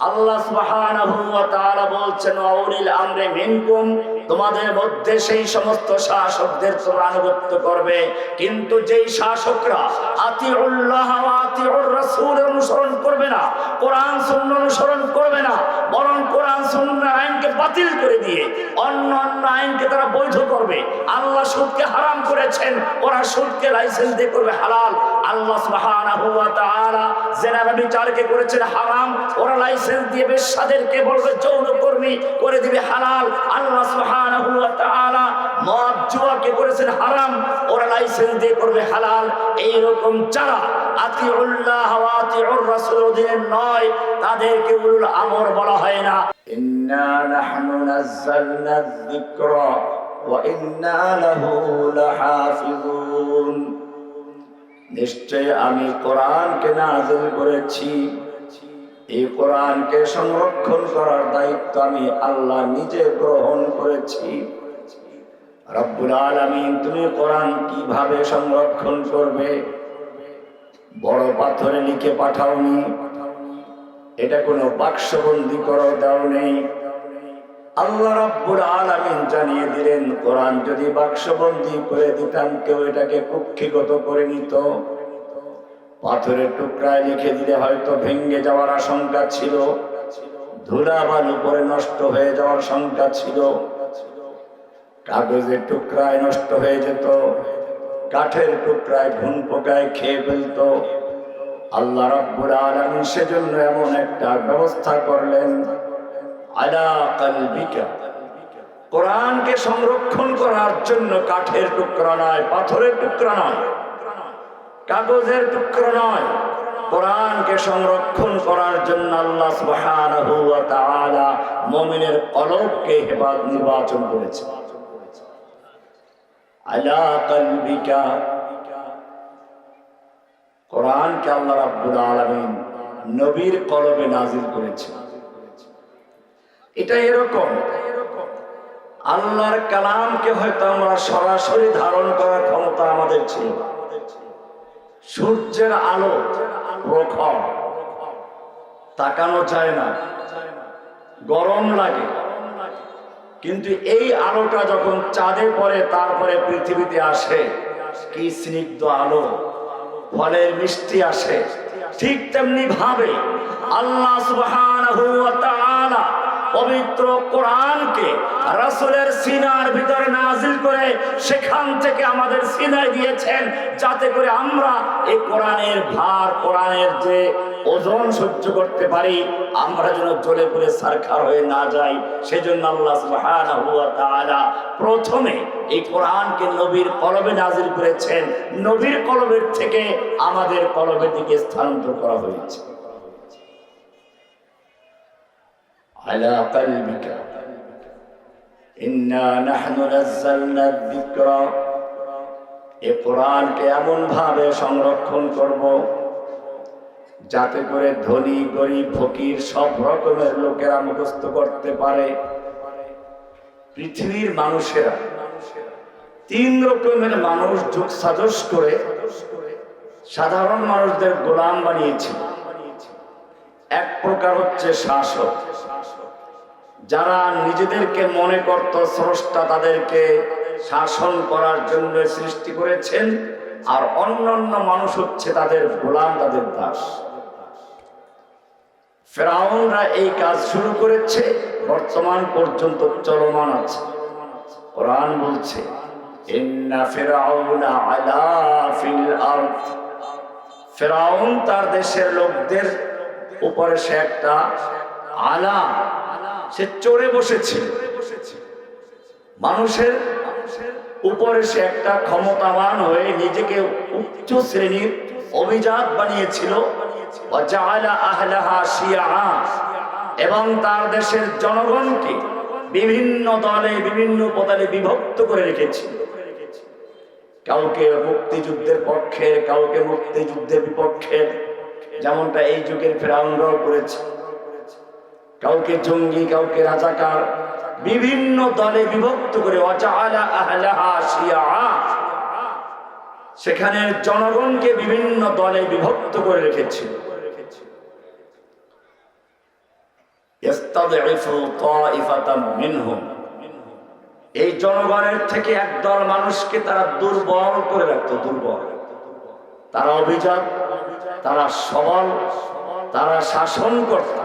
আল্লাহ সুবহানাহু ওয়া তাআলা বলছেন আউলিল আমরে মিনকুম তোমাদের মধ্যে সেই সমস্ত শাসকদের তোমরা আনুগত্য করবে। কিন্তু যেই শাসকরা আতিউল্লাহ আতিউর রাসূল অনুসরণ করবে না, কোরআন, সুন্নাহ অনুসরণ করবে না, বরং কোরআন, সুন্নাহ আইনকে বাতিল করে দিয়ে অন্য অন্য আইনকে তারা বৈধ করবে। আল্লাহ সুদকে হারাম করেছেন, ওরা সুদকে লাইসেন্স দিয়ে করবে হালাল। আল্লাহ সুবহানাহু ওয়া তাআলা জেনা বিচারকে করেছেন হারাম, ওরা লাইসেন্স দিয়ে বেশ্যাদেরকে বলবে যৌনকর্মী করে দিবে হালাল। আল্লাহ সুবহানাহু ওয়া তাআলা মদ জুয়াকে করেছেন হারাম, ওরা লাইসেন্স দিয়ে করবে হালাল। এই রকম যারা আতিউল্লাহ ওয়া আতিউর নয়, তাদেরকে উলুল আমর বলা হয় না। ইন্না নাহনু নাযালনা যিকরা ওয়া ইন্না লাহু লাহাফিজুন। নিশ্চয় আমি কোরআনকে নাজিল করেছি। এই কোরআনকে সংরক্ষণ করার দায়িত্ব আমি আল্লাহ নিজে গ্রহণ করেছি। রব্বুল আলামিন, তুমি কোরআন কীভাবে সংরক্ষণ করবে? বড় পাথরে লিখে পাঠাওনি। এটা কোনো বাক্সবন্দি করো দাও নেই। আল্লাহ রাব্বুল আলামিন জানিয়ে দিলেন, কোরআন যদি বাক্সবন্দি করে দিতাম, কেউ এটাকে কুক্ষিগত করে নিত। পাথরের টুকরায় লিখে দিলে হয়তো ভেঙ্গে যাওয়ার আশঙ্কা ছিল। ধুলা বালু পরে নষ্ট হয়ে যাওয়ার শঙ্কা ছিল। কাগজের টুকরায় নষ্ট হয়ে যেত। কাঠের টুকরায় ঘুন পোকায় খেয়ে ফেলত। আল্লাহ রাব্বুল আলামিন সেজন্য এমন একটা ব্যবস্থা করলেন। আলা কালবিকা। কোরআনকে সংরক্ষণ করার জন্য কাঠের টুকরা নয়, পাথরের টুকরা নয়। কাগজের টুকরা নয়, কোরআনকে সংরক্ষণ করার জন্য আল্লাহ সুবহানাহু ওয়া তাআলা মুমিনের কলবকে হেফাজত নির্বাচন করেছে। আলা কালবিকা, কোরআনকে আল্লাহ রাব্বুল আলামিন নবীর কলবে নাজিল করেছে। এটা এরকম, আল্লাহর কালামকে হয়তো আমরা সরাসরি ধারণ করার ক্ষমতা আমাদের ছিল সূর্যের আলো প্রখর। তাকানো যায় না। গরম লাগে। কিন্তু এই আলোটা যখন চাঁদে পড়ে, তারপরে পৃথিবীতে আসে, কি স্নিগ্ধ আলো। ফলের মিষ্টি আসে। ঠিক তেমনি ভাবে আল্লাহ সুবহানাহু ওয়া তাআলা পবিত্র কোরআনকে রাসূলের সিনার ভিতরে নাজিল করে সেখান থেকে আমাদের সিনায় দিয়েছেন যাতে করে আমরা এই কোরআনের ভার, কোরআনের যে ওজন সহ্য করতে পারি, আমরা যেন জ্বলে পুড়ে সারখার হয়ে না যাই। সেজন্য আল্লাহ প্রথমে এই কোরআনকে নবীর কলবে নাজিল করেছেন। নবীর কলবের থেকে আমাদের কলবের দিকে স্থানান্তর করা হয়েছে। على قلبك إنا نحن نزلنا الذكر এ কোরআনকে এমন ভাবে সংরক্ষণ করব যাতে করে ধনী গরিব ফকির সব রকমের লোকেরা মুখস্থ করতে পারে পৃথিবীর মানুষেরা তিন রকমের মানুষ যুগ সাজস করে সাধারণ মানুষদের গোলাম বানিয়েছিল এক প্রকার হচ্ছে শাসক যারা নিজেদেরকে মনে করত স্রষ্টা তাদেরকে শাসন করার জন্য সৃষ্টি করেছেন, আর অন্যান্য মানুষ হচ্ছে তাদের গোলাম, তাদের দাস। ফেরাউনরা এই কাজ শুরু করেছে, বর্তমান পর্যন্ত চলমান আছে। কোরআন বলছে ফেরাউন তার দেশের লোকদের উপরে সে একটা আলা সে চড়ে বসেছে। মানুষের উপরে সে একটা ক্ষমতাবান হয়ে নিজেকে উচ্চ শ্রেণির অভিজাত বানিয়েছিল। এবং তার দেশের জনগণকে বিভিন্ন দলে, বিভিন্ন পদালে বিভক্ত করে রেখেছিল কাউকে মুক্তিযুদ্ধের পক্ষে, কাউকে মুক্তিযুদ্ধের বিপক্ষে, যেমনটা এই যুগের ফেরাউনরাও করেছে। কাউকে জঙ্গি, কাউকে রাজাকার, বিভিন্ন দলে বিভক্ত করে সেখানে জনগণকে বিভিন্ন দলে বিভক্ত করে মিনহুম। এই জনগণের থেকে একদল মানুষকে তারা দুর্বল করে রাখতো, দুর্বল। তারা অভিজাত, তারা সবল, তারা শাসন করত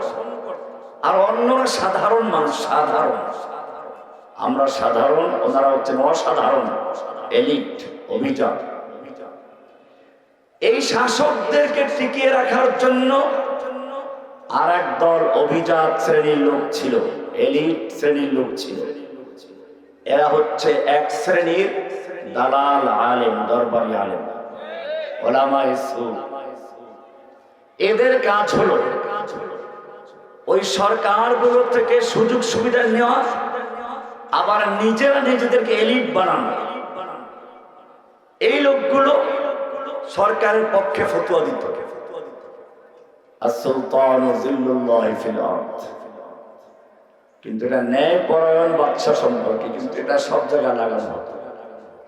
আর অন্যরা সাধারণ মানুষ, সাধারণ। আমরা সাধারণ, ওনারা হচ্ছেন অসাধারণ, এলিট, অভিজাত। এই শাসকদেরকে টিকিয়ে রাখার জন্য আর দল অভিজাত শ্রেণির লোক ছিল, এলিট শ্রেণির লোক ছিল। এরা হচ্ছে এক শ্রেণির দালাল আলেম, দরবারি আলেম ওলামা ইসুল এদের কাজ হলো ওই সরকারগুলো থেকে সুযোগ সুবিধা নেওয়া, আবার নিজেরা নিজেদেরকে এলিট বানানো। এই লোকগুলো সরকারের পক্ষে ফতুয়া দিত। কিন্তু এটা ন্যায় পরায়ণ বাদশা সম্পর্কে, কিন্তু এটা সব জায়গায় লাগানো হতো।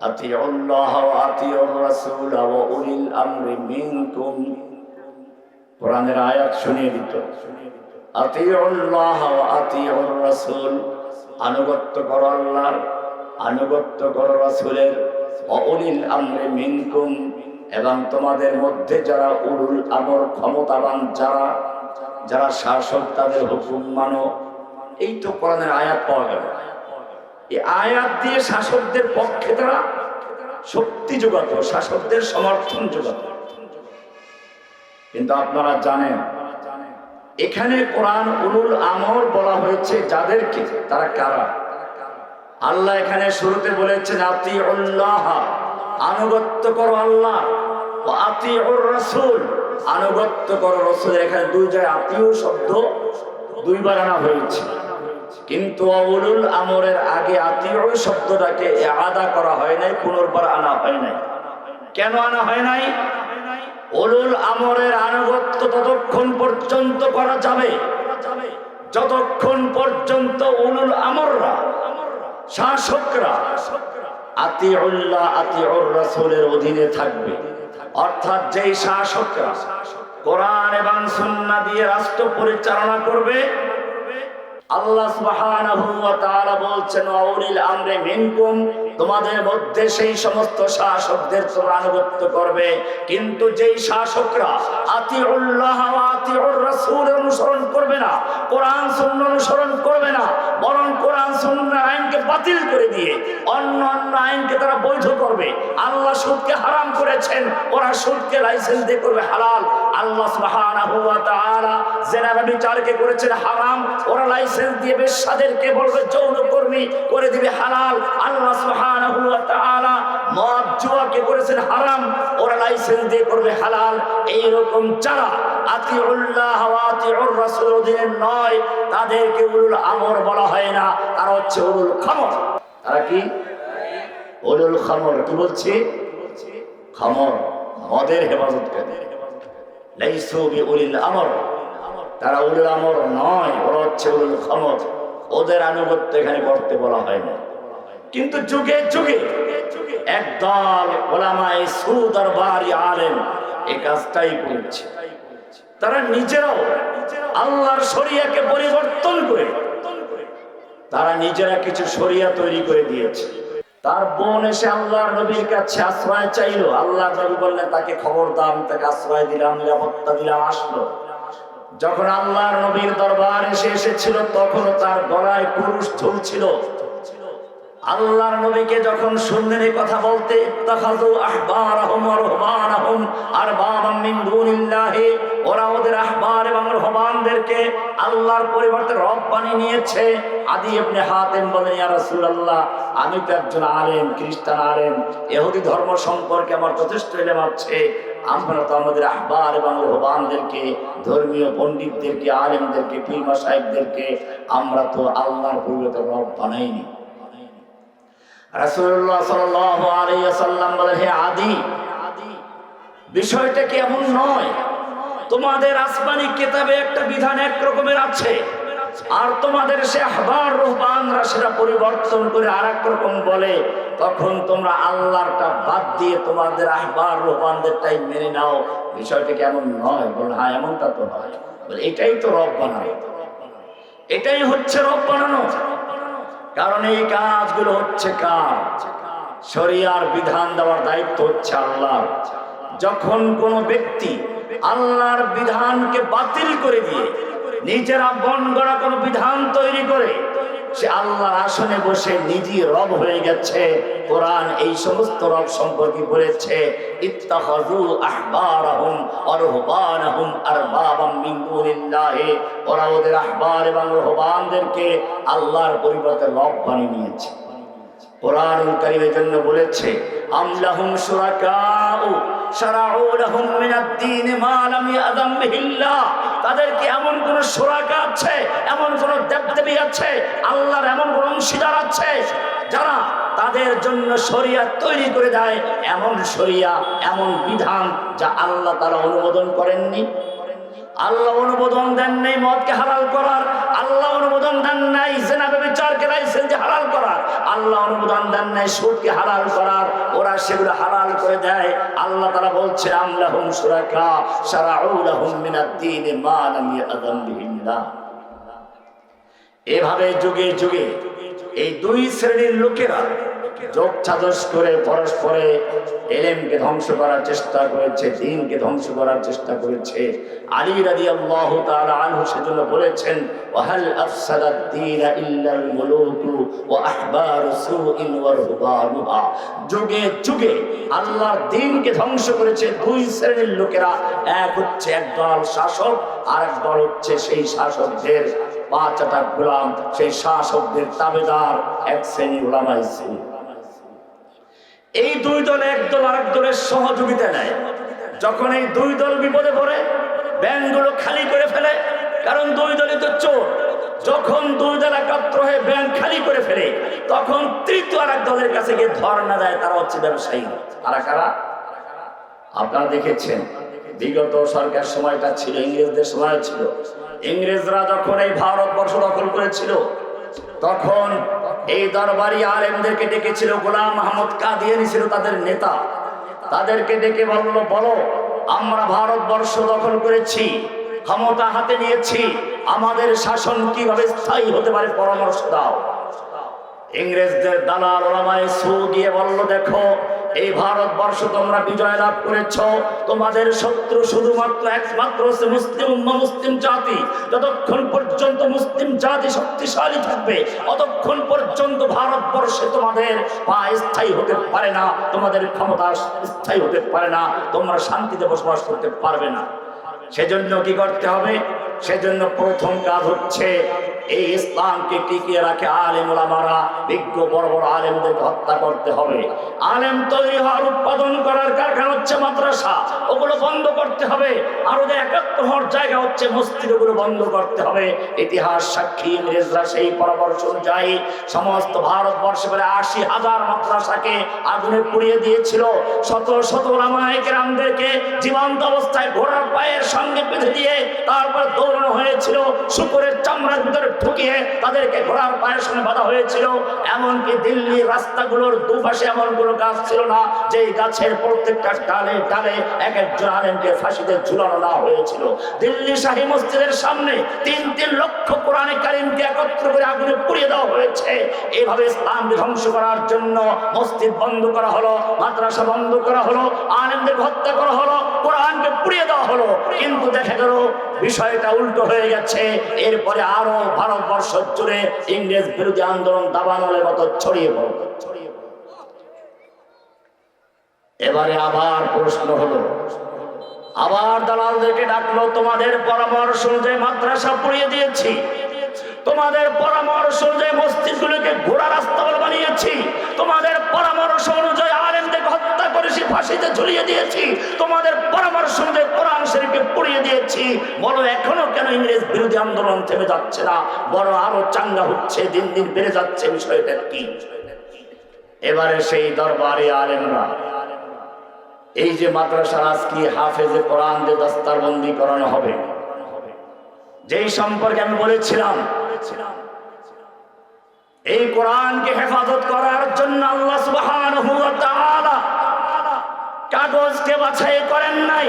আতিউল্লাহ ওয়া আতিউর রাসূল ওয়া উলিল আমরি মিনকুম। কোরআনের আয়াত শুনিয়ে দিত। রাসূল। আনুগত্য করো আল্লাহর, আনুগত্য করো রাসূলের। ওয়া উলিল আমরি মিনকুম, এবং তোমাদের মধ্যে যারা উলুল আমর ক্ষমতাবান, যারা যারা শাসক তাদের হুকুম মানো। এই তো কোরআনের আয়াত পাওয়া গেল। এই আয়াত দিয়ে শাসকদের পক্ষে তারা শক্তি যোগাত, শাসকদের সমর্থন যোগাত। কিন্তু আপনারা জানেন এখানে কোরআন উলুল আমর বলা হয়েছে যাদেরকে, তারা কারা? আল্লাহ এখানে শুরুতে বলেছেন আতি আনুগত্য করো আল্লাহ আতি রসুল, আনুগত্য করো রসুল এখানে দুই জায়গায় আত্মীয় শব্দ দুইবার আনা হয়েছে। কিন্তু অবুলুল আমরের আগে আত্মীয় শব্দটাকে আদা করা হয় নাই, পুনর্বার আনা হয় নাই। কেন আনা হয় নাই? উলুল আমরের আনুগত্য ততক্ষণ পর্যন্ত করা যাবে। যতক্ষণ পর্যন্ত উলুল আমররা, শাসকরা, আতিউল্লাহ আতিউর রাসূলের অধীনে থাকবে। অর্থাৎ যেই শাসকরা কোরআন এবং সুন্নাহ দিয়ে রাষ্ট্র পরিচালনা করবে, আল্লাহ সুবহানাহু ওয়া তাআলা বলছেন আউলিল আমরে মিনকুম তোমাদের মধ্যে সেই সমস্ত শাসকদের তোমরা করবে। কিন্তু যেই শাসকরা আতিউল্লাহ আতিউর রাসূল অনুসরণ করবে না, কোরআন, সুন্নাহ অনুসরণ করবে না, বরং কোরআন, সুন্নাহ আইনকে বাতিল করে দিয়ে অন্য অন্য আইনকে তারা বৈধ করবে। আল্লাহ সুদকে হারাম করেছেন, ওরা সুদকে লাইসেন্স দিয়ে করবে হালাল। আল্লাহ সুবহানাহু ওয়া তাআলা জেনা ব্যভিচারকে করেছেন হারাম, ওরা লাইসেন্স দিয়ে বেশ্যাদেরকে বলবে যৌনকর্মী করে দিবে হালাল। আল্লাহ সুবহানাহু ওয়া তাআলা মদ জুয়াকে করেছেন হারাম, ওরা লাইসেন্স দিয়ে করবে হালাল এই রকম যারা আতিউল্লাহ ওয়া আতিউর রাসূল নয়, তাদেরকে উলুল আমর বলা হয় না, তারা হচ্ছে উলুল খামর। তারা কি? উলুল খামর, কি বলছি? খামর, মদের হেফাজত করে। লাইসু বিউলিল আমর। তারা উলুল আমর নয়, ওরা হচ্ছে উলুল খামর। ওদের আনুগত্য এখানে করতে বলা হয় না। কিন্তু যুগে যুগে একদল ওলামায়ে সুদরবারি আলেম এই কাজটাই করেছে। তারা নিজেরাও আল্লাহর শরিয়াকে পরিবর্তন করে তারা নিজেরা কিছু শরিয়া তৈরি করে দিয়েছে। তার বোন এসে আল্লাহর নবীর কাছে আশ্রয় চাইলো। আল্লাহ নবী বললেন, তাকে খবর দাম তাকে আশ্রয় দিলাম, নিরাপত্তা দিলাম, আসলো। যখন আল্লাহর নবীর দরবার এসে এসেছিল, তখনও তার গলায় পুরুষ ঝুলছিল। আল্লাহর নবীকে যখন শুনলেন এই কথা বলতে, ইত্তাখাযু আহবারাহুম ওয়া রুহবানাহুম আরবাবাম মিন দুনিল্লাহি, ওরা ওদের আহবার এবং রহবানদেরকে আল্লাহর পরিবর্তে রব বানিয়ে নিয়েছে। আদি ইবনে হাতেম বলেন, ইয়া রাসূলুল্লাহ, আমি তো একজন আলেম, খ্রিস্টান আলেম, ইহুদি ধর্ম সম্পর্কে আমার যথেষ্ট এলেম আছে। আমরা তো আমাদের আহবার এবং রহবানদেরকে, ধর্মীয় পণ্ডিতদেরকে, আলেমদেরকে, পীর সাহেবদেরকে আমরা তো আল্লাহর পরিবর্তে রব বানাইনি। বিষয়টা কি এমন নয়? তোমাদের আসমানি কিতাবে একটা বিধান এক রকমের আছে। আর তোমাদের সে আহবার রুহবানরা সেটা পরিবর্তন করে আর রকম বলে। তখন তোমরা আল্লাহরটা বাদ দিয়ে তোমাদের আহবার রুহবানদেরটাই মেনে নাও। বিষয়টা কেমন নয়? বল হ্যাঁ এমনটা তো নয় এটাই তো রব বানাও এটাই হচ্ছে রব বানানো। কারণ এই কাজগুলো হচ্ছে কাজ শরিয়ার বিধান দেওয়ার দায়িত্ব হচ্ছে আল্লাহ। যখন কোন ব্যক্তি আল্লাহর বিধানকে বাতিল করে দিয়ে নিজেরা বন গড়া কোনো বিধান তৈরি করে সে আল্লাহর আসনে বসে নিজে রব হয়ে গেছে। কোরআন এই সমস্ত রব সম্পর্কে বলেছে আর ওরা ওদের আহবার এবং আল্লাহর পরিবর্তে রব বানিয়ে নিয়েছে। কোরআন কারিমের জন্য বলেছে আমলাহুম শুরাকাউ, শারাউ লাহুম মিনাদ দীন মা লাম ইয়াযাম বিহিল্লাহ। তাদেরকে এমন কোন শুরাকা আছে, এমন কোন দেবদেবী আছে, আল্লাহর এমন কোন অংশীদার আছে, যারা তাদের জন্য শরিয়া তৈরি করে দেয়, এমন শরিয়া, এমন বিধান যা আল্লাহ তারা অনুমোদন করেননি? আল্লাহ অনুমোদন দেন নাই মদকে হালাল করার, আল্লাহ অনুমোদন দেন নাই জেনাবে বিচারকে লাইসেন্সে হালাল করার, আল্লাহ অনুমোদন দেন নাই সুদকে হালাল করার, ওরা সেগুলো হালাল করে দেয়। আল্লাহ তারা বলছে আল্লাহুম শুরাকা, শারাউ লাহুম মিনাদ দীন মা লাম ইয়াযাম বিহিল্লাহ। এভাবে যুগে যুগে এই দুই শ্রেণির লোকেরা যোগ করে পরস্পরে এলেমকে ধ্বংস করার চেষ্টা করেছে, দিনকে ধ্বংস করার চেষ্টা করেছে। আলী রাদি আল্লাহ আনহু সেজন্য বলেছেন, ওয়াহাল আফসাদাদ দীন ইল্লাল মুলুকু ওয়া আহবারু সুইন ওয়া রুহবানুহা যুগে যুগে আল্লাহর দিনকে ধ্বংস করেছে দুই শ্রেণির লোকেরা, এক হচ্ছে একদল শাসক আর এক দল হচ্ছে সেই শাসকদের পাঁচটা গোলাম, সেই শাসকদের তাবেদার, এক শ্রেণি ওলামাই শ্রেণি এই দুই দল এক দল আরেক দলের সহযোগিতা নেয়। যখন এই দুই দল বিপদে পড়ে, ব্যাংকগুলো খালি করে ফেলে, কারণ দুই দলই তো চোর। যখন দুই দল একাত্র হয়ে ব্যাংক খালি করে ফেলে, তখন তৃতীয় আর এক দলের কাছে গিয়ে ধর্ণা দেয়, তারা হচ্ছে ব্যবসায়ী। কারা কারা? আপনারা দেখেছেন, বিগত সরকার সময়টা ছিল, ইংরেজদের সময় ছিল। ইংরেজরা যখন এই ভারতবর্ষ দখল করেছিল, তখন এই দরবারি আলেমদেরকে ডেকেছিল গোলাম মাহমুদ কাদিয়ানি ছিল তাদের নেতা। তাদেরকে ডেকে বলল, বলো, আমরা ভারতবর্ষ দখল করেছি, ক্ষমতা হাতে নিয়েছি, আমাদের শাসন কীভাবে স্থায়ী হতে পারে পরামর্শ দাও। ইংরেজদের দালাল ওলামায় সু গিয়ে বলল, দেখো এই ভারতবর্ষ তোমরা বিজয় লাভ করেছ। তোমাদের শত্রু শুধুমাত্র একমাত্র হচ্ছে মুসলিম মুসলিম জাতি। যতক্ষণ পর্যন্ত মুসলিম জাতি শক্তিশালী থাকবে ততক্ষণ পর্যন্ত ভারতবর্ষে তোমাদের পা স্থায়ী হতে পারে না, তোমাদের ক্ষমতা স্থায়ী হতে পারে না, তোমরা শান্তিতে বসবাস করতে পারবে না। সেজন্য কি করতে হবে? সেজন্য প্রথম কাজ হচ্ছে এই ইসলামকে টিকিয়ে রাখে আলেম ওলামারা বিজ্ঞ বড় বড় আলেমদেরকে হত্যা করতে হবে। আলেম তৈরি হওয়ার উৎপাদন করার কারখানা হচ্ছে মাদ্রাসা, ওগুলো বন্ধ করতে হবে। আর ওদের একাত্ম হওয়ার জায়গা হচ্ছে মসজিদ, ওগুলো বন্ধ করতে হবে। ইতিহাস সাক্ষী ইংরেজরা সেই পরামর্শ অনুযায়ী সমস্ত ভারতবর্ষে প্রায় আশি হাজার মাদ্রাসাকে আগুনে পুড়িয়ে দিয়েছিল। শত শত রামায়িকরামদেরকে জীবন্ত অবস্থায় ঘোড়ার পায়ের সঙ্গে বেঁধে দিয়ে তারপর দৌড়ানো হয়েছিল। শুকুরের চামড়ার ভিতরে ঢুকিয়ে তাদেরকে ঘোড়ার পায়ের সঙ্গে বাঁধা হয়েছিল। এমনকি দিল্লির রাস্তাগুলোর দুপাশে এমন কোনো গাছ ছিল না, যেই গাছের প্রত্যেকটা ডালে ডালে এক একজন আলেমকে ফাঁসিতে ঝুলানো না হয়েছিল। দিল্লি শাহী মসজিদের সামনে তিন তিন লক্ষ কোরআনে কারিমকে একত্র করে আগুনে পুড়িয়ে দেওয়া হয়েছে। এইভাবে ইসলাম ধ্বংস করার জন্য মসজিদ বন্ধ করা হলো, মাদ্রাসা বন্ধ করা হলো, আলেমদের হত্যা করা হলো, কোরআনকে পুড়িয়ে দেওয়া হলো। কিন্তু দেখা গেল বিষয়টা উল্টো হয়ে গেছে। এরপরে আরও ভারতবর্ষ জুড়ে ইংরেজ বিরোধী আন্দোলন দাবানলের মতো ছড়িয়ে পড়ল এবারে আবার প্রশ্ন হলো, আবার দালালদেরকে ডাকলো, তোমাদের পরামর্শ অনুযায়ী মাদ্রাসা পড়িয়ে দিয়েছি। তোমাদের পরামর্শ অনুযায়ী মসজিদগুলোকে ঘোড়া রাস্তা বানিয়েছি। তোমাদের পরামর্শ অনুযায়ী আলেমদেরকে হত্যা করেছি, ফাঁসিতে ঝুলিয়ে দিয়েছি। তোমাদের পরামর্শ অনুযায়ী কোরআন শরীফকে পুড়িয়ে দিয়েছি। বলো, এখনও কেন ইংরেজ বিরোধী আন্দোলন থেমে যাচ্ছে না? বড় আরও চাঙ্গা হচ্ছে, দিন দিন বেড়ে যাচ্ছে বিষয়টা কি? এবারে সেই দরবারে আলেমরা, এই যে মাদ্রাসার আজকে হাফেজে কোরআন যে দস্তারবন্দি করানো হবে, যেই সম্পর্কে আমি বলেছিলাম করেছিলাম। এই কোরআনকে হেফাজত করার জন্য আল্লাহ সুবাহান কাগজকে বাছাই করেন নাই,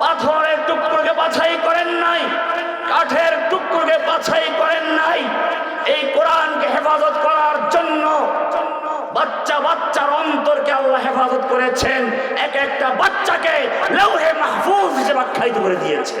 পাথরের টুকরোকে বাছাই করেন নাই, কাঠের টুকরোকে বাছাই করেন নাই। এই কোরআনকে হেফাজত করার জন্য বাচ্চা বাচ্চার অন্তরকে আল্লাহ হেফাজত করেছেন। এক একটা বাচ্চাকে লৌহে মাহফুজ হিসেবে আখ্যায়িত করে দিয়েছে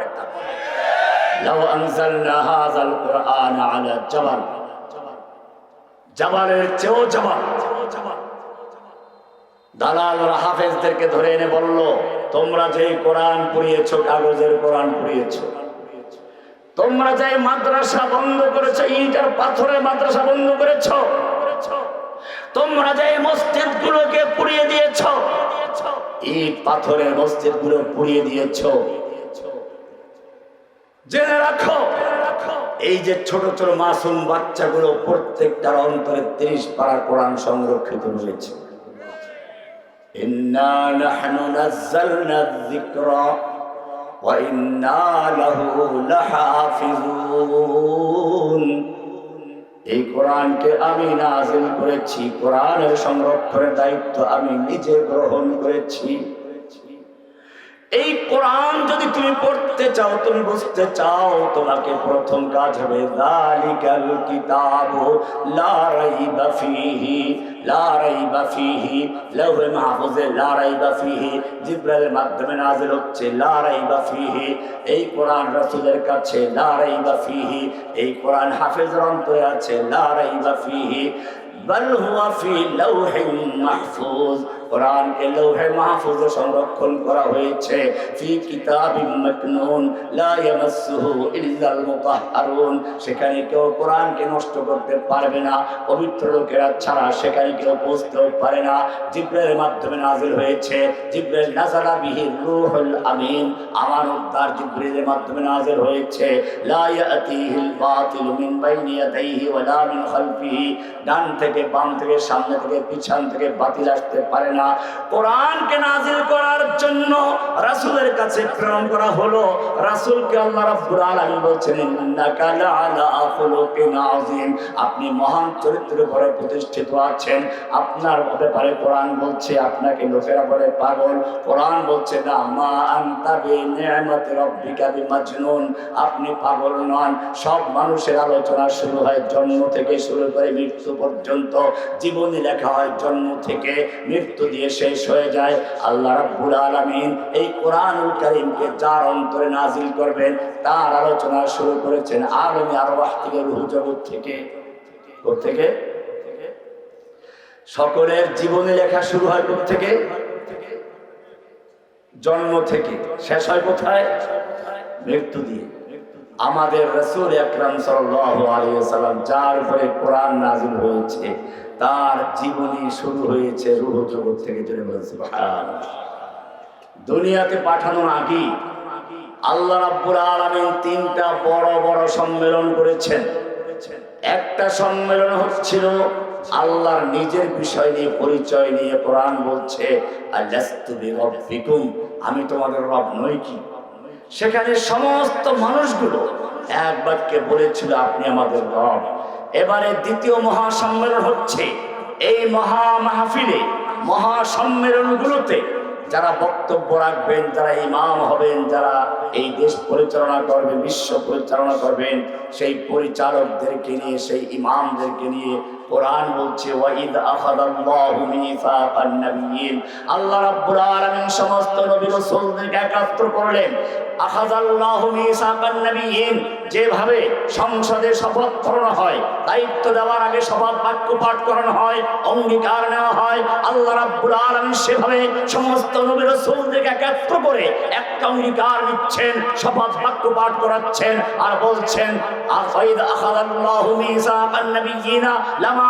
লাউ আনজালনা হাযাল কুরআন আলা জাবাল। জাবালের চেয়েও জাবাল। দালাল হাফেজদেরকে ধরে এনে বলল, তোমরা যেই কোরআন পুড়িয়েছো, কাগজের কোরআন পুড়িয়েছো, তোমরা যে মাদ্রাসা বন্ধ করেছ, ইটার পাথরের মাদ্রাসা বন্ধ করেছ, তোমরা যে মসজিদ গুলোকে পুড়িয়ে দিয়েছ, ইট পাথরের মসজিদগুলো পুড়িয়ে দিয়েছ জেনে রাখো, এই যে ছোট ছোট মাসুম বাচ্চাগুলো প্রত্যেকটার অন্তরে তিরিশ পাড়ার কোরআন সংরক্ষিত রয়েছে। এই কোরআনকে আমি নাজিল করেছি, কোরআনের সংরক্ষণের দায়িত্ব আমি নিজে গ্রহণ করেছি। এই কোরআন যদি তুমি পড়তে চাও, তুমি বুঝতে চাও, তোমাকে প্রথম কাজ হবে কিতাবু মাহফুজে মাধ্যমে নাযিল হচ্ছে, লা রাইবা ফীহি, এই কোরআন রাসূলের কাছে, লা রাইবা এই কোরআন হাফেজের অন্তরে আছে, লা রাইবা বল হুয়া ফি লাউহিন মাহফুজ কোরআনকে লৌহে মাহফুজে সংরক্ষণ করা হয়েছে। ফি কিতাবিম মাকনুন, লা ইয়ামাসসুহু ইল্লাল মুতাহহারুন সেখানে কেউ কোরআনকে নষ্ট করতে পারবে না, পবিত্র লোকেরা ছাড়া সেখানে কেউ পৌঁছতেও পারে না। জিব্রাইলের মাধ্যমে নাজিল হয়েছে। জিব্রাইল নাজালা বিহি রূহুল আমিন। আমার উদ্ধার জিব্রাইলের মাধ্যমে নাজিল হয়েছে। লা ইয়াতিহিল বাতিল মিন বাইনি ইয়াদাইহি ওয়ালা মিন খালফিহি। ডান থেকে বাম থেকে সামনে থেকে পিছন থেকে বাতিল আসতে পারে না। কোরআনকে নাজিল করার জন্য রাসূলের কাছে প্রেরণ করা হলো। রাসূলকে আল্লাহ রাব্বুল আলামিন বলছেন, ইন্নাকা লাআলা খুলুকিন আযীম। আপনি মহান চরিত্রের উপরে প্রতিষ্ঠিত আছেন। আপনার ব্যাপারে কোরআন বলছে, আপনাকে লোকেরা বলে পাগল। কোরআন বলছে, না, মা আনতা বিনিয়ামাতি রাব্বিকা বিমাজনুন। আপনি পাগল নন। সব মানুষের আলোচনা শুরু হয় জন্ম থেকে শুরু করে মৃত্যু পর্যন্ত। জীবনী লেখা হয় জন্ম থেকে মৃত্যু দিয়ে শেষ হয়ে যায়। আল্লাহ রাব্বুল আলামিন এই কোরআনুল কারীমকে যার অন্তরে নাজিল করবেন, তার আলোচনা শুরু করেছেন আলমী আরবাহ থেকে রুহ জগৎ থেকে থেকে? সকলের জীবনী লেখা শুরু হয় কোথ থেকে? জন্ম থেকে। শেষ হয় কোথায়? মৃত্যু দিয়ে। আমাদের রসুল আকরাম সাল্লাম যার উপরে কোরআন নাজিল হয়েছে, তার জীবনী শুরু হয়েছে রুহ জগৎ থেকে জুড়ে বলেছে দুনিয়াতে পাঠানোর আগেই আল্লাহ রাব্বুল আলামিন তিনটা বড় বড় সম্মেলন করেছেন। একটা সম্মেলন হচ্ছিল আল্লাহর নিজের বিষয় নিয়ে পরিচয় নিয়ে কোরআন বলছে আমি তোমাদের রব নই কি? সেখানে সমস্ত মানুষগুলো এক বাক্যে বলেছিল, আপনি আমাদের রব। এবারে দ্বিতীয় মহাসম্মেলন হচ্ছে। এই মহা মাহফিলে মহাসম্মেলনগুলোতে যারা বক্তব্য রাখবেন, যারা ইমাম হবেন, যারা এই দেশ পরিচালনা করবেন বিশ্ব পরিচালনা করবেন, সেই পরিচালকদেরকে নিয়ে, সেই ইমামদেরকে নিয়ে কোরআন বলছে, ওয়াইদ আখাদাল্লাহু মিসাকান নাবিয়িন আল্লাহ রাব্বুল আলামিন সমস্ত নবী রাসূলদেরকে একাত্র করলেন। আখাদাল্লাহু মিসাকান নাবিয়িন যেভাবে সংসদে শপথ করানো হয়, দায়িত্ব দেওয়ার আগে শপথ বাক্য পাঠ করানো হয়, অঙ্গীকার নেওয়া হয়, আল্লাহ রাব্বুল আলামিন সেভাবে সমস্ত নবীর রাসূলদেরকে একত্র করে একটা অঙ্গীকার নিচ্ছেন শপথ বাক্য পাঠ করাচ্ছেন আর বলছেন, আফাইদ আখাদাল্লাহু মিসাকান নাবিয়িনা লামা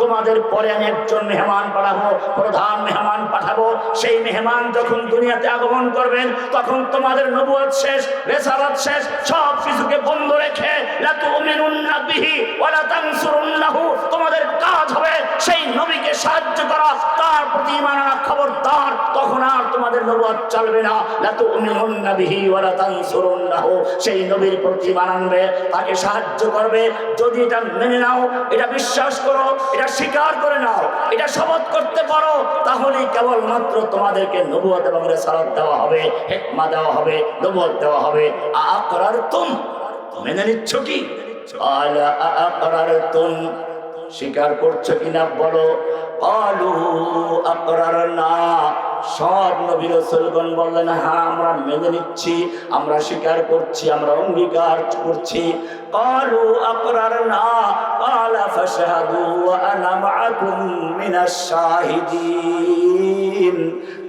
তোমাদের পরে আমি একজন মেহমান পাঠাবো, প্রধান মেহমান পাঠাবো। সেই মেহমান যখন দুনিয়াতে আগমন করবেন, তখন তোমাদের নবুয়ত শেষ, রেসালাত শেষ, সব কিছুকে বন্ধ রেখে লা তুমিনুন্না তোমাদের কাজ হবে সেই নবীকে সাহায্য করা, তার প্রতি আনা খবরদার, তখন আর তোমাদের নবুয়ত চলবে না। লা তুমিনুন্না বিহি ওয়া লা তানসুরুন্নাহু সেই নবীর প্রতি ঈমান আনবে, তাকে সাহায্য করবে। যদি এটা মেনে নাও, এটা বিশ্বাস করো, এটা স্বীকার করে নাও, এটা শপথ করতে পারো, তাহলেই কেবলমাত্র তোমাদেরকে নবুয়ত এবং রেসালাত দেওয়া হবে, হেকমা দেওয়া হবে নবুয়ত দেওয়া হবে। আকরার তুম মেনে নিচ্ছ কি? তুম স্বীকার করছ কিনা বলো? অলু আপনার সব নবী রসুলগণ বললেন হ্যাঁ আমরা মেনে নিচ্ছি, আমরা স্বীকার করছি, আমরা অঙ্গীকার করছি। কালু আপনার না কালা ফাশাহাদু আনা মাআকুম মিনাশ শাহিদিন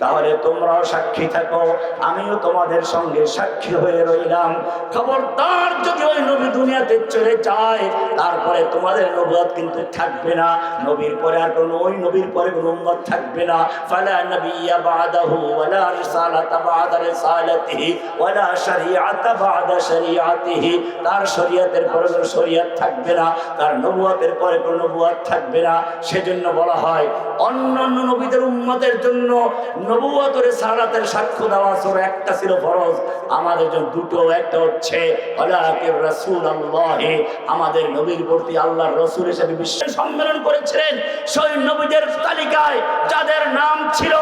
তাহলে তোমরাও সাক্ষী থাকো, আমিও তোমাদের সঙ্গে সাক্ষী হয়ে রইলাম। খবরদার যদি ওই নবী দুনিয়াতে চলে যায়, তারপরে তোমাদের নবুয়াত কিন্তু থাকবে না। নবীর পরে আর কোনো ওই নবীর পরে কোনো উম্মত থাকবে না। ফালা নবিয়্যা বাদাহু ওয়ালা রিসালাতা বাদা রিসালাতিহি ওয়ালা শরীআতা বাদা শরীআতিহি। তার শরীয়তের পরে কোনো শরীয়ত থাকবে না। তার নবুয়তের পরে কোনো নবুয়ত থাকবে না। সেজন্য বলা হয় অন্য অন্য নবীদের উম্মতের জন্য নবুয়তের সালাতের সাক্ষ্য দেওয়া সর একটা ছিল ফরজ। আমাদের জন্য দুটো, একটা হচ্ছে, ওয়ালাকির রাসূলুল্লাহি। আমাদের নবীর প্রতি আল্লাহর রাসূল হিসেবে বিশ্ব সম্মেলন করেছিলেন। সেই নবীদের তালিকায় যাদের নাম ছিল,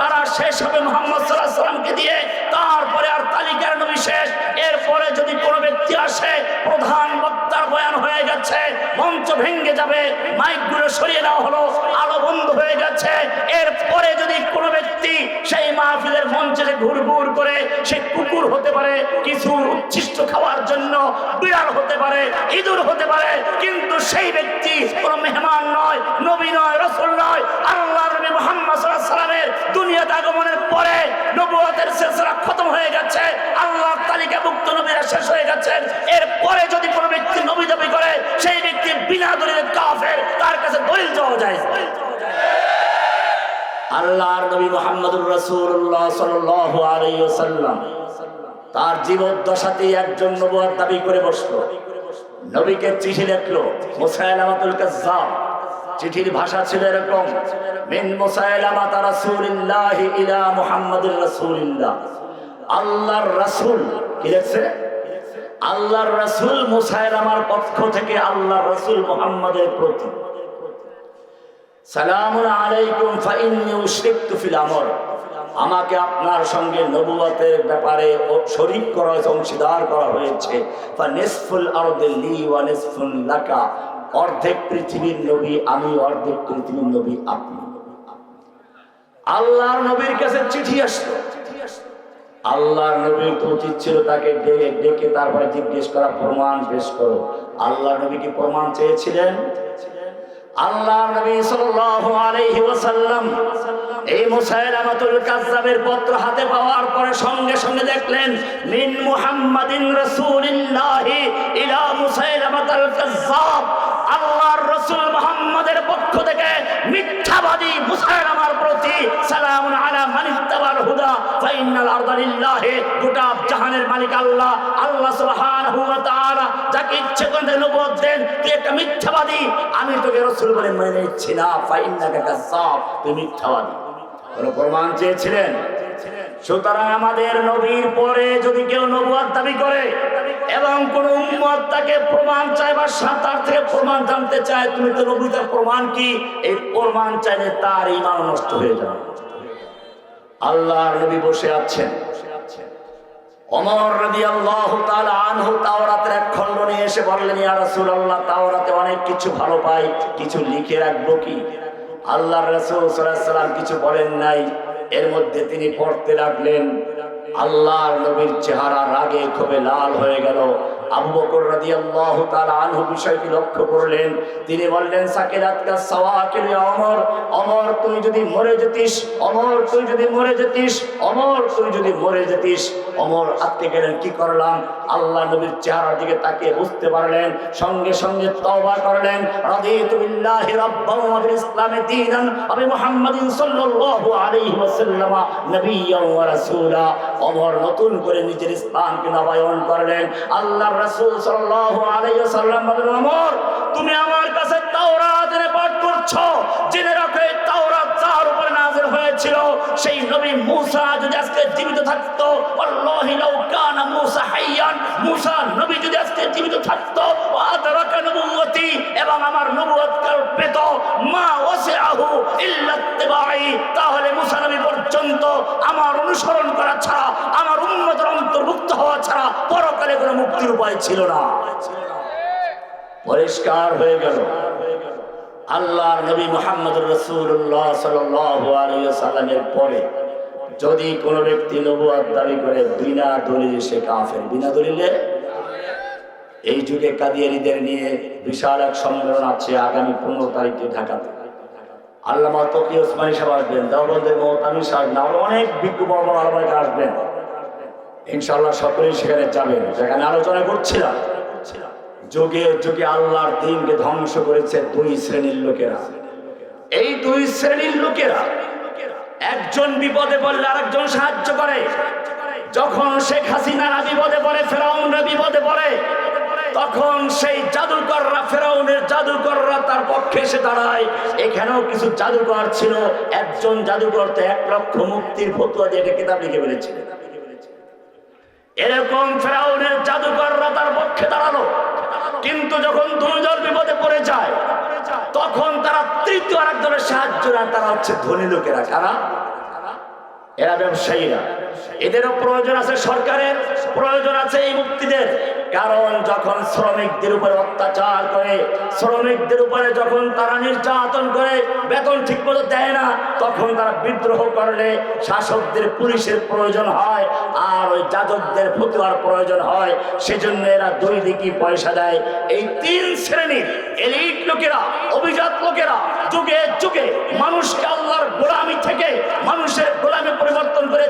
তারা শেষ হবে মোহাম্মদ সাল্লাল্লাহু সাল্লামকে দিয়ে। তারপরে আর তালিকার নবী শেষ। এরপরে যদি কোনো ব্যক্তি আসে, প্রধান বক্তার বয়ান হয়ে গেছে, মঞ্চ ভেঙে যাবে, মাইকগুলো সরিয়ে নেওয়া হলো, আলো বন্ধ হয়ে গেছে। এরপরে যদি কোনো ব্যক্তি সেই মাহফিলের মঞ্চে ঘুর ঘুর করে, সে কুকুর হতে পারে, কিছু উচ্ছিষ্ট খাওয়ার জন্য, বিড়াল হতে পারে, ইঁদুর হতে পারে, কিন্তু সেই ব্যক্তি কোনো মেহমান নয়, নবী নয়, রসুল তার কাছে একজন নবুয়ত দাবি করে বসল। নবীকে চিঠি লিখলো মুসাইলামাতুল কাজ্জাব। চিঠির ভাষা ছিল এরকম, মিন মুসাইলামাত রাসূলিল্লাহ ইলা মুহাম্মাদুর রাসূলিল্লাহ। আল্লাহর রাসূল, কি লিখছে? আল্লাহর রাসূল মুসাইলামার পক্ষ থেকে আল্লাহর রাসূল মুহাম্মাদের প্রতি। সালামুন আলাইকুম, ফাইন্নি উশরিকতু ফিল আমর। আমাকে আপনার সঙ্গে নবুয়তের ব্যাপারে শরীক করা হয়েছে, অংশীদার করা হয়েছে। ফা নিসফুল আরদি লি ওয়া নিসফুন লাকা। অর্ধেক পৃথিবীর নবী, আমি অর্ধেক পৃথিবীর নবী, আপনি। আল্লাহর নবীর কাছে চিঠি আসলো। আল্লাহর নবীর তো উচিত ছিল তাকে ডেকে ডেকে তারপরে জিজ্ঞেস করা, প্রমাণ পেশ করো। আল্লাহর নবী কি প্রমাণ চেয়েছিলেন? আল্লাহ নবী সাল্লাল্লাহু আলাইহি ওয়াসাল্লাম এই মুসাইলামাতুল পত্র হাতে পাওয়ার পরে সঙ্গে সঙ্গে দেখলেন, মিন মুহাম্মাদিন রাসূলিল্লাহি ইলা মুসাইলামাতুল কাজ্জাব আল্লাহর রাসূল মুহাম্মাদের পক্ষ থেকে মিথ্যাবাদী প্রতি সালামুন আলা মান ইত্তাবাল হুদা ফাইনাল আরদা লিল্লাহি, গোটা জাহানের মালিক আল্লাহ আল্লাহ সুবহানাহু ওয়া তাআলা, যাকে ইচ্ছে করে নবুয়ত দেন, তুই একটা মিথ্যাবাদী। আমি তোকে রাসূল বলে মেনে নিচ্ছি না, ফাইন্নাকা কাযাব তুই মিথ্যাবাদী। প্রমাণ চেয়েছিলেন? সুতরাং আমাদের নবীর পরে যদি কেউ নবুয়াদ দাবি করে এবং কোন উম্মত তাকে প্রমাণ চায় বা সা- তার থেকে প্রমাণ জানতে চায়, তুমি তো নবীতার প্রমাণ কি? এই প্রমাণ চাইলে তার ইমান নষ্ট হয়ে যাবে। আল্লাহর নবী বসে আছেন। অমর রবি আল্লাহ আনহু তাওরাতের এক খণ্ড নিয়ে এসে বললেন, ইয়া রাসূলুল্লাহ, তাওরাতে অনেক কিছু ভালো পাই, কিছু লিখে রাখব কি? আল্লাহর রাসূল সাল্লাল্লাহু আলাইহি কিছু বলেন নাই। এর মধ্যে তিনি পড়তে লাগলেন আল্লাহর নবীর চেহারা রাগে ক্ষোভে লাল হয়ে গেল। আবু বকর রাদিয়াল্লাহু তাআলা আনহু বিষয়টি লক্ষ্য করলেন। তিনি বললেন সাকিরাতকা সাওয়াকিল ওমর ওমর, তুই যদি মরে যেতিস, ওমর, তুই যদি মরে যেতিস, ওমর, তুই যদি মরে যেতিস। ওমর আজকে গেলেন, কি করলাম? আল্লাহ নবীর চেহারার দিকে তাকিয়ে বুঝতে পারলেন, সঙ্গে সঙ্গে তওবা করলেন, রাদিতু বিল্লাহি রাব্বান ওয়া বিল ইসলামি দীনান ওয়া বি মুহাম্মাদিন সাল্লাল্লাহু আলাইহি ওয়াসাল্লাম নবিয়্যান ওয়া রাসূলা। ওমর নতুন করে নিজের ইসলামকে নবায়ন করলেন। আল্লাহর রাসূল সাল্লাল্লাহু আলাইহি ওয়াসাল্লাম বলেন তুমি আমার কাছে তাওরাত এনে পাঠ করছ জেনে রাখো, এই তাওরাত যার উপরে নাযিল হয়েছিল, সেই নবী মূসা যদি আজকে জীবিত থাকতো আল্লাহি লাউ কানা মূসা হাইয়ান, মুসা নবী যদি আজকে জীবিত থাকতো আদরাকা নবুয়তি এবং আমার নবুয়ত কাল পেত, মা ওয়াসিআহু ইল্লা ইত্তিবাই তাহলে মূসা নবী পর্যন্ত আমার অনুসরণ করা ছাড়া, আমার উম্মতের অন্তর্ভুক্ত হওয়া ছাড়া পরকালে কোনো মুক্তির উপায় ছিল না। পরিষ্কার হয়ে গেল। আল্লাহর নবী মোহাম্মদ রসুল্লাহ সাল্লামের পরে যদি কোনো ব্যক্তি নবুয়াদ দাবি করে বিনা দলিলে সে কাফের, বিনা দলিলে? এই যুগে কাদিয়ারিদের নিয়ে বিশাল এক সম্মেলন আছে আগামী পনেরো তারিখে ঢাকাতে। আল্লামা তকি ওসমানী সাহেব আসবেন, দেওবন্দের মহতামি সাহেব না অনেক বিজ্ঞ বড় আলমাইকে আসবেন। ইনশাল্লাহ সকলেই সেখানে যাবেন। সেখানে আলোচনা করছিলাম যুগে যুগে আল্লাহর দিনকে ধ্বংস করেছে দুই শ্রেণির লোকেরা। এই দুই শ্রেণির লোকেরা একজন বিপদে পড়লে আরেকজন সাহায্য করে। যখন শেখ হাসিনারা বিপদে পড়ে ফেরাউনরা বিপদে পড়ে, তখন সেই জাদুকররা, ফেরাউনের জাদুকররা তার পক্ষে এসে দাঁড়ায়। এখানেও কিছু জাদুকর ছিল, একজন জাদুকর তো এক লক্ষ মুক্তির ফতুয়া দিয়ে একটা কিতাব লিখে ফেলেছিলেন এরকম ফেরাউনের জাদুকররা তার পক্ষে দাঁড়াল। কিন্তু যখন দুজন বিপদে পড়ে যায়, তখন তারা তৃতীয় আরেকজনের সাহায্য নেন তারা হচ্ছে ধনী লোকেরা। কারা? এরা ব্যবসায়ীরা। এদেরও প্রয়োজন আছে সরকারের, প্রয়োজন আছে এই মুক্তিদের। কারণ যখন শ্রমিকদের উপরে অত্যাচার করে, শ্রমিকদের উপরে যখন তারা নির্যাতন করে, বেতন ঠিক মতো দেয় না, তখন তারা বিদ্রোহ করলে শাসকদের পুলিশের প্রয়োজন হয়, আর ওই যাজকদের ফতুয়ার প্রয়োজন হয়। সেজন্য এরা দুই দিকই পয়সা দেয়। এই তিন শ্রেণির এলিট লোকেরা, অভিজাত লোকেরা, যুগে যুগে মানুষকে আল্লাহর গোলামি থেকে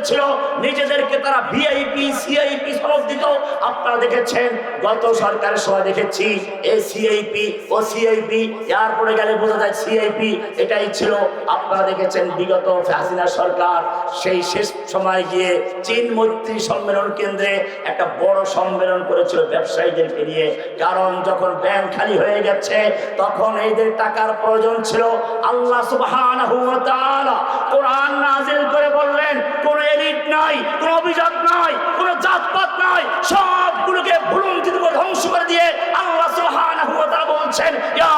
করেছিল নিজেদেরকে তারা ভিআইপি সিআইপি সরব দিত। আপনারা দেখেছেন, গত সরকারের সময় দেখেছি এই সিআইপি ও সিআইপি এয়ারপোর্টে গেলে বোঝা যায় সিআইপি এটাই ছিল। আপনারা দেখেছেন, বিগত হাসিনা সরকার, সেই শেষ সময় গিয়ে চীন মৈত্রী সম্মেলন কেন্দ্রে একটা বড় সম্মেলন করেছিল ব্যবসায়ীদেরকে নিয়ে। কারণ যখন ব্যাংক খালি হয়ে গেছে, তখন এইদের টাকার প্রয়োজন ছিল। আল্লাহ সুবহানাহু ওয়া তাআলা কোরআন নাজিল করে বললেন, কোন এলিট নাই, কোন অভিজাত নাই, কোন জাতপাত নাই, সবগুলোকে ভুলুন্ঠিত করে ধ্বংস করে দিয়ে আল্লাহ সুবহানাহু বলছেন, ইয়া